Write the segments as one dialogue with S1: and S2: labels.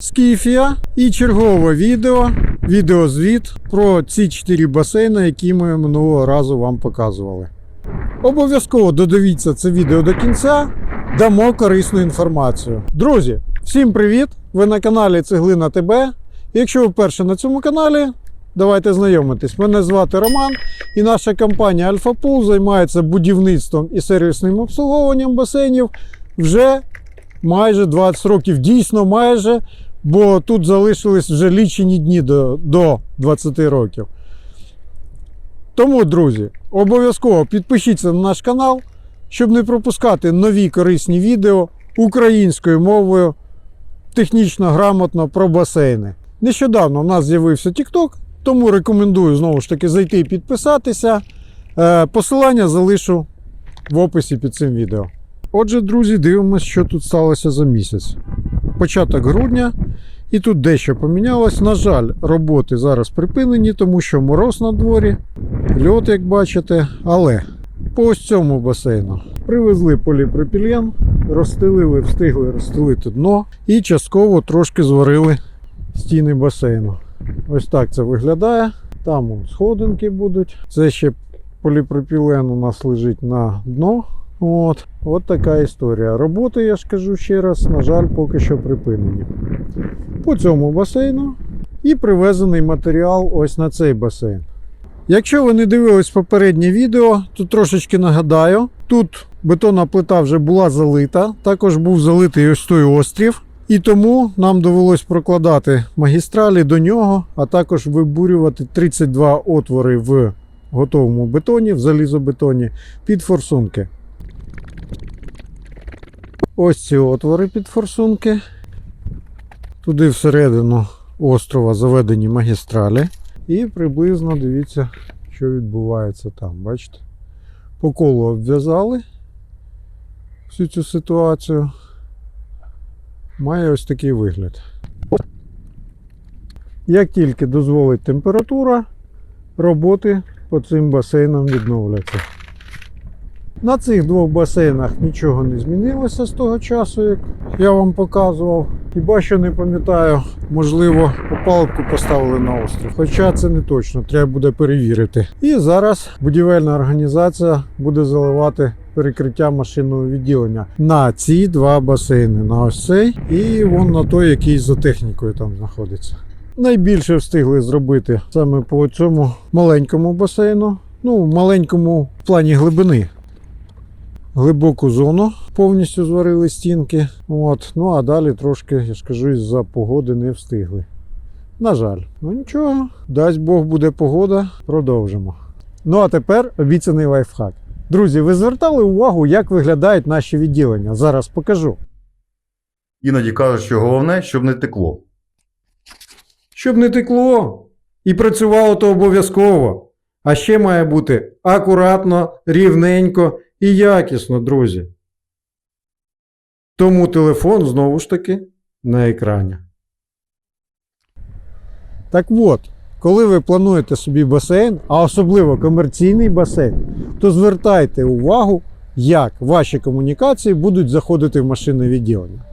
S1: Скіфія і чергове відео, відеозвіт про ці чотири басейни, які ми минулого разу вам показували. Обов'язково додивіться це відео до кінця, дамо корисну інформацію. Друзі, всім привіт! Ви на каналі Цеглина ТБ. Якщо ви вперше на цьому каналі, давайте знайомитись. Мене звати Роман, і наша компанія Альфа Пул займається будівництвом і сервісним обслуговуванням басейнів вже майже 20 років. Дійсно, майже, бо тут залишились вже лічені дні до, до 20 років. Тому, друзі, обов'язково підпишіться на наш канал, щоб не пропускати нові корисні відео українською мовою технічно грамотно про басейни. Нещодавно в нас з'явився TikTok, тому рекомендую знову ж таки зайти і підписатися. Е, Посилання залишу в описі під цим відео. Отже, друзі, дивимося, що тут сталося за місяць. Початок грудня, і тут дещо помінялось. На жаль, роботи зараз припинені, тому що мороз на дворі, льот, як бачите, але по ось цьому басейну привезли поліпропілен, розстелили, встигли розстелити дно і частково трошки зварили стіни басейну. Ось так це виглядає. Там сходинки будуть. Це ще поліпропілен у нас лежить на дно. От, от така історія. Роботи, я ж кажу ще раз, на жаль, поки що припинені. По цьому басейну і привезений матеріал ось на цей басейн. Якщо ви не дивились попереднє відео, то трошечки нагадаю, тут бетонна плита вже була залита, також був залитий ось той острів. І тому нам довелось прокладати магістралі до нього, а також вибурювати 32 отвори в готовому бетоні, в залізобетоні під форсунки. Ось ці отвори під форсунки. Туди всередину острова заведені магістралі. І приблизно дивіться, що відбувається там. Бачите? По колу обв'язали всю цю ситуацію. Має ось такий вигляд. Як тільки дозволить температура, роботи по цим басейнам відновляться. На цих двох басейнах нічого не змінилося з того часу, як я вам показував. Хіба що не пам'ятаю, можливо, опалубку поставили на острів. Хоча це не точно, треба буде перевірити. І зараз будівельна організація буде заливати перекриття машинного відділення на ці два басейни. На ось цей і вон на той, який за технікою там знаходиться. Найбільше встигли зробити саме по цьому маленькому басейну. Ну, маленькому в плані глибини глибоку зону повністю зварили стінки. От. Ну а далі трошки, я ж кажу, із-за погоди не встигли. На жаль, ну нічого, дасть Бог буде погода, продовжимо. Ну а тепер обіцяний лайфхак. Друзі, ви звертали увагу, як виглядають наші відділення? Зараз покажу.
S2: Іноді кажуть, що головне, щоб не текло.
S1: Щоб не текло і працювало то обов'язково. А ще має бути акуратно, рівненько і якісно, друзі. Тому телефон знову ж таки на екрані. Так от, коли ви плануєте собі басейн, а особливо комерційний басейн, то звертайте увагу, як ваші комунікації будуть заходити в машинне відділення.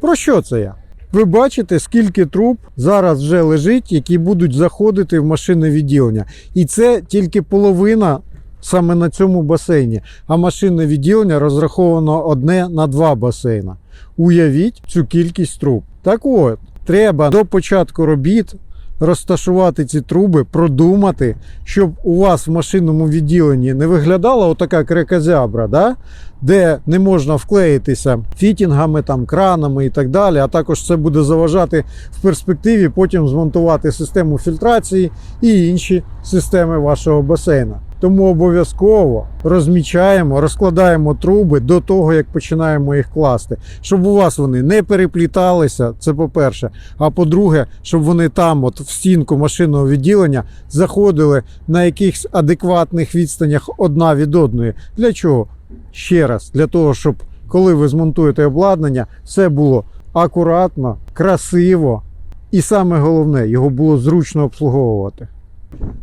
S1: Про що це я? Ви бачите, скільки труб зараз вже лежить, які будуть заходити в машинне відділення. І це тільки половина саме на цьому басейні. А машинне відділення розраховано одне на два басейна. Уявіть цю кількість труб. Так от, треба до початку робіт розташувати ці труби, продумати, щоб у вас в машинному відділенні не виглядала отака крекозябра, да? де не можна вклеїтися фітінгами, там, кранами і так далі. А також це буде заважати в перспективі потім змонтувати систему фільтрації і інші системи вашого басейна. Тому обов'язково розмічаємо, розкладаємо труби до того, як починаємо їх класти, щоб у вас вони не перепліталися. Це по-перше. А по-друге, щоб вони там, от в стінку машинного відділення, заходили на якихось адекватних відстанях одна від одної. Для чого? Ще раз, для того, щоб коли ви змонтуєте обладнання, все було акуратно, красиво і саме головне, його було зручно обслуговувати.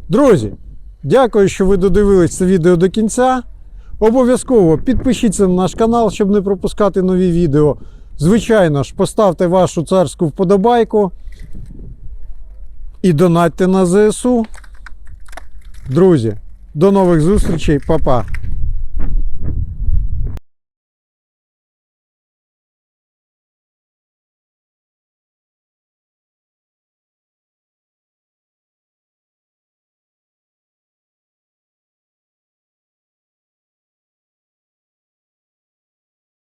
S1: Друзі, Дякую, що ви додивились це відео до кінця. Обов'язково підпишіться на наш канал, щоб не пропускати нові відео. Звичайно ж, поставте вашу царську вподобайку і донатьте на ЗСУ. Друзі, до нових зустрічей, Па-па!